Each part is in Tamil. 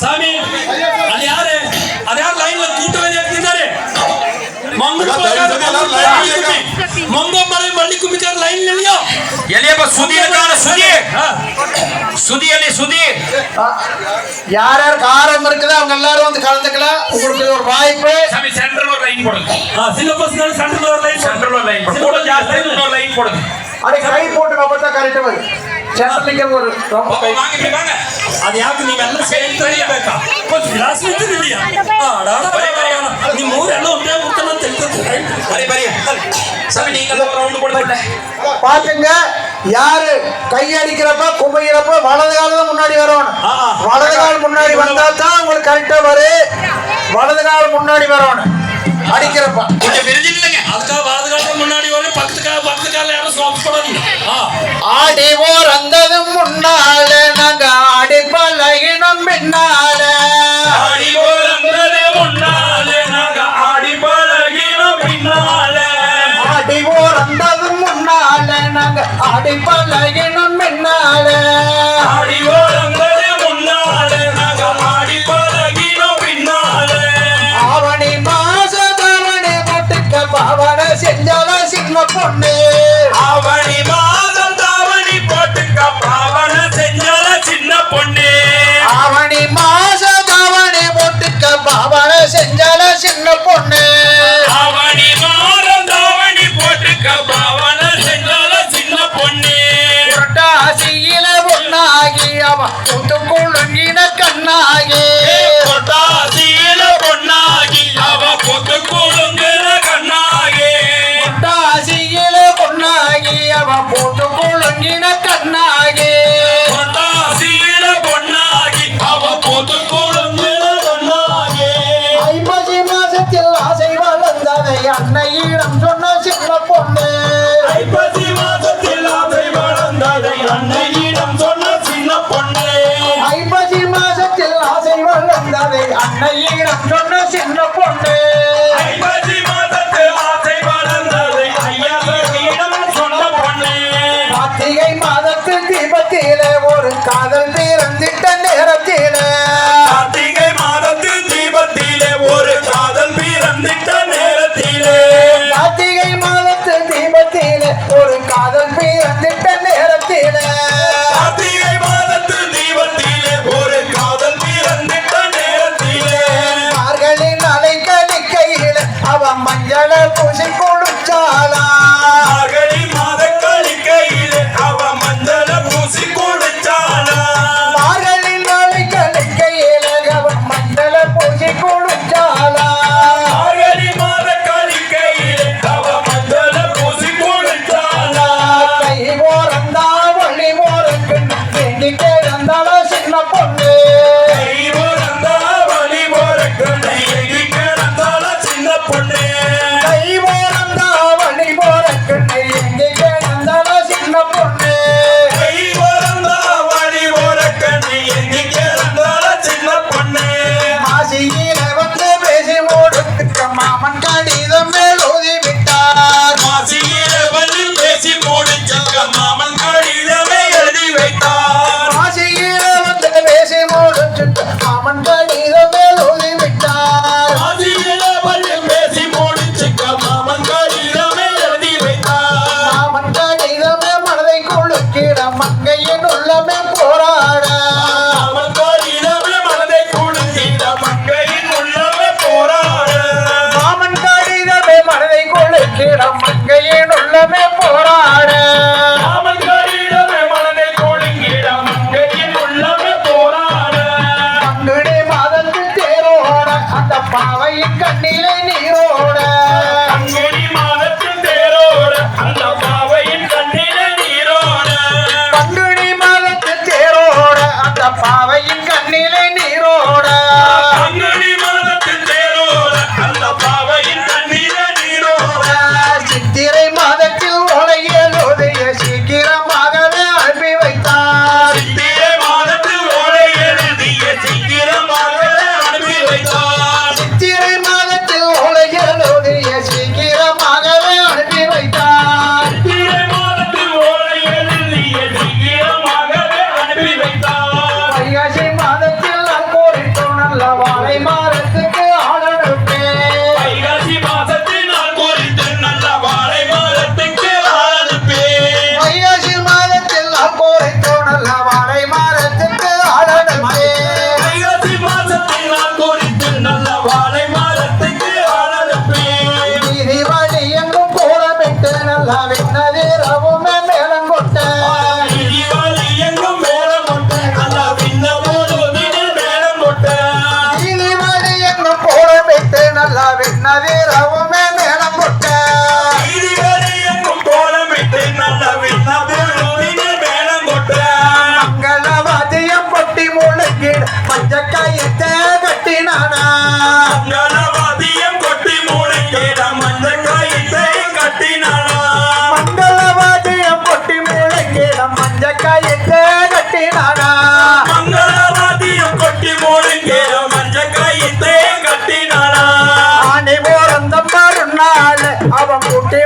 சாமி அது யாரு அது யார் லைன்ல கூட்டமே நிறுத்தினாரு மங்குடு போகாத மொங்கமலை மல்லி குமிக்கார் லைன் இல்லையோ ಎಲ್ಲಿಯಪ್ಪ ಸುದಿ ಕಾಣ ಸುದಿ சுதியலி சுதி யார் யாருக்கு ஆர்வம் இருக்குது அவங்க எல்லாரும் வந்து கலந்துக்கலாம் உங்களுக்கு இது ஒரு வாய்ப்பு சாமி சென்ட்ரல் ஒரு லைன் போடுங்க சின்ன பசங்க சென்டர்ல ஒரு லைன் சென்ட்ரல் ஒரு லைன் போடுங்க கூட ಜಾಸ್ತಿ இன்னொரு லைன் போடுங்க அடே கை போட்டு அப்பதான் கரெக்டா வரும் சென்ட்ரலிங்க ஒரு ரொம்ப கை வாங்க இப்படி வாங்க ಅದು ಯಾಕೆ ನೀವೆಲ್ಲ ಸೇರ್ಬೇಕಾ ಒಂದು ಗ್ಲಾಸ್ ನಿಂತಿದೆಯಾ ನಿಮ್ಮ ಊರೆಲ್ಲ ಒಂದೇ ಊರ್ತಾನ ಅಂತ ಹೇಳ್ತಾರೆ ಬರಿ ಬರಿ சாமி நீங்க ஒரு ரவுண்ட் போடுங்க பாத்துங்க யாரு கை அடிக்கிறப்ப கும்பைகிறப்ப வலது காலம் தான் முன்னாடி வரணும் ஆ, ஆ. வலது கால் முன்னாடி வந்தா தான் உங்களுக்கு கரெக்டா வரும் வலது கால் முன்னாடி வரணும் அடிக்கிறப்ப. கொஞ்சம் விரிஞ்சு நில்லுங்க. அதுக்காக காலத்துக்கு முன்னாடி வரும் பக்கத்து கால பக்கத்து கால யாரும் பண்ணாதீங்க. ஆ. ஆடி ஓரந்ததும் முன்னால நாங்க ஆடி பழகினம் பின்னால. ஆடி போறந்ததே முன்னாலே நாங்க ஆடி பழகினோம் பின்னாலே. ஆடி ஓரந்ததும் முன்னால நாங்க ஆடி பழகினம் লক্ষণে அன்னையிடம் சொன்ன சின்ன பொண்ணு ஐப்பசி மாதத்தில் ஆசை வளர்ந்ததை ஐயனிடம் சொன்ன பொண்ணு கார்த்திகை மாதத்து தீபத்திலே ஒரு காதல் பிறந்திட்ட நேரத்திலே கார்த்திகை மாதத்து தீபத்திலே ஒரு காதல் பிறந்திட்ட குழுக்கிட மங்கையின் உள்ளமே போராட. மாமன் கடிதமே i primavera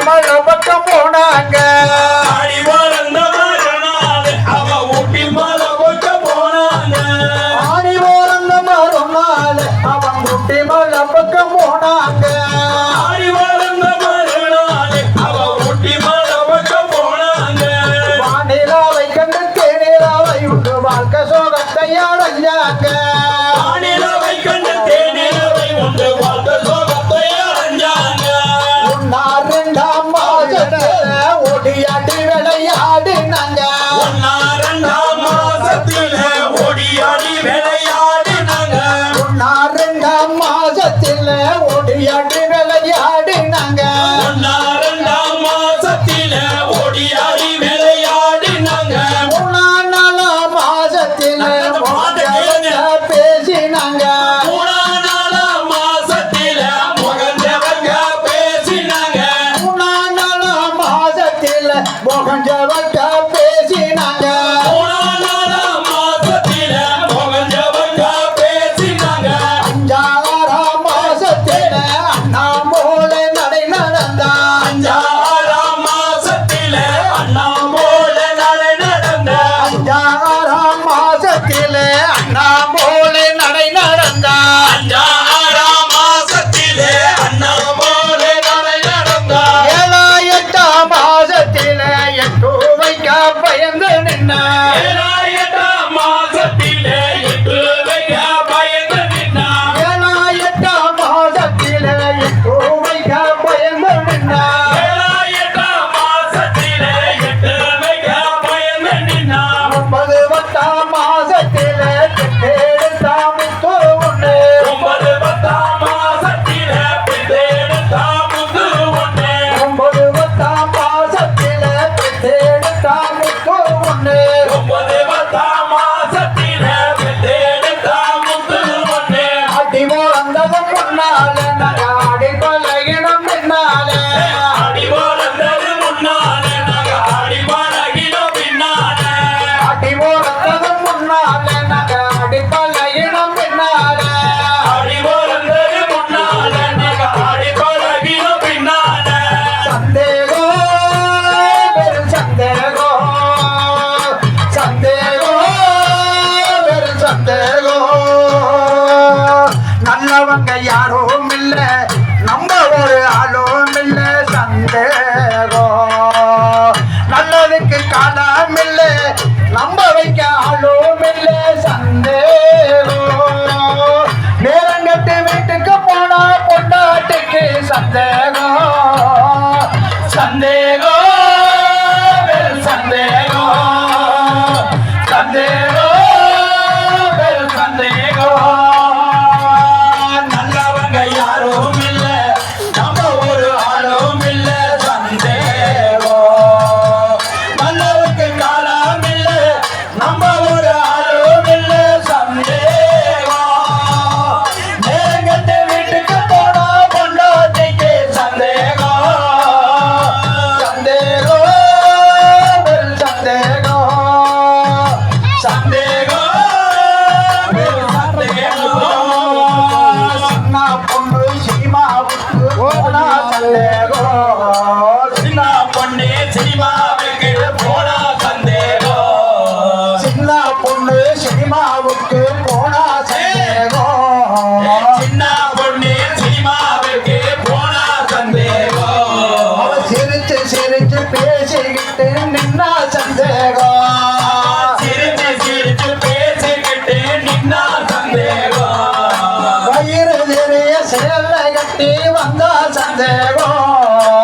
மழை பக்கம் போனாங்க. விளையாட்டு கண்டேரோ நல்லதுக்கு காலம் இல்லை நம்ப வைக்க ஆளும் இல்லை சந்தேரோ நேரங்கட்டு வீட்டுக்கு போனா பொண்டாட்டுக்கு சந்தேகம் 왕도 잠들고